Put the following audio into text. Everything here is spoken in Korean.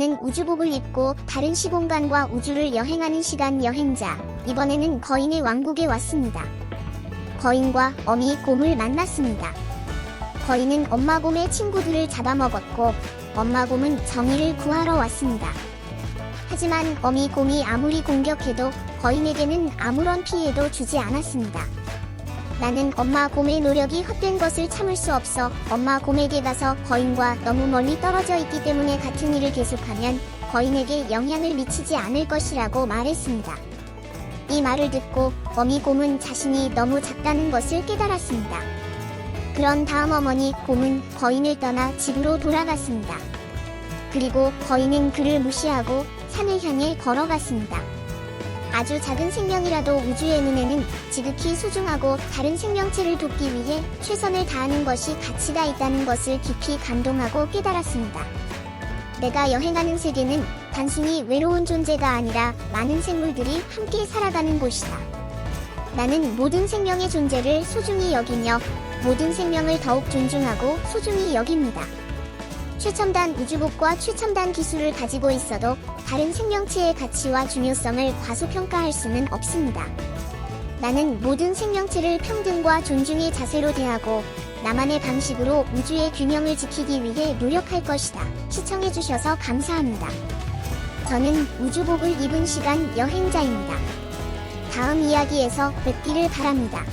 우주복을 입고 다른 시공간과 우주를 여행하는 시간 여행자. 이번에는 거인의 왕국에 왔습니다. 거인과 어미 곰을 만났습니다. 거인은 엄마 곰의 친구들을 잡아먹었고 엄마 곰은 정의를 구하러 왔습니다. 하지만 어미 곰이 아무리 공격해도 거인에게는 아무런 피해도 주지 않았습니다. 나는 엄마 곰의 노력이 헛된 것을 참을 수 없어 엄마 곰에게 가서 거인과 너무 멀리 떨어져 있기 때문에 같은 일을 계속하면 거인에게 영향을 미치지 않을 것이라고 말했습니다. 이 말을 듣고 어미 곰은 자신이 너무 작다는 것을 깨달았습니다. 그런 다음 어머니 곰은 거인을 떠나 집으로 돌아갔습니다. 그리고 거인은 그를 무시하고 산을 향해 걸어갔습니다. 아주 작은 생명이라도 우주의 눈에는 지극히 소중하고 다른 생명체를 돕기 위해 최선을 다하는 것이 가치가 있다는 것을 깊이 감동하고 깨달았습니다. 내가 여행하는 세계는 단순히 외로운 존재가 아니라 많은 생물들이 함께 살아가는 곳이다. 나는 모든 생명의 존재를 소중히 여기며 모든 생명을 더욱 존중하고 소중히 여깁니다. 최첨단 우주복과 최첨단 기술을 가지고 있어도 다른 생명체의 가치와 중요성을 과소평가할 수는 없습니다. 나는 모든 생명체를 평등과 존중의 자세로 대하고 나만의 방식으로 우주의 균형을 지키기 위해 노력할 것이다. 시청해주셔서 감사합니다. 저는 우주복을 입은 시간 여행자입니다. 다음 이야기에서 뵙기를 바랍니다.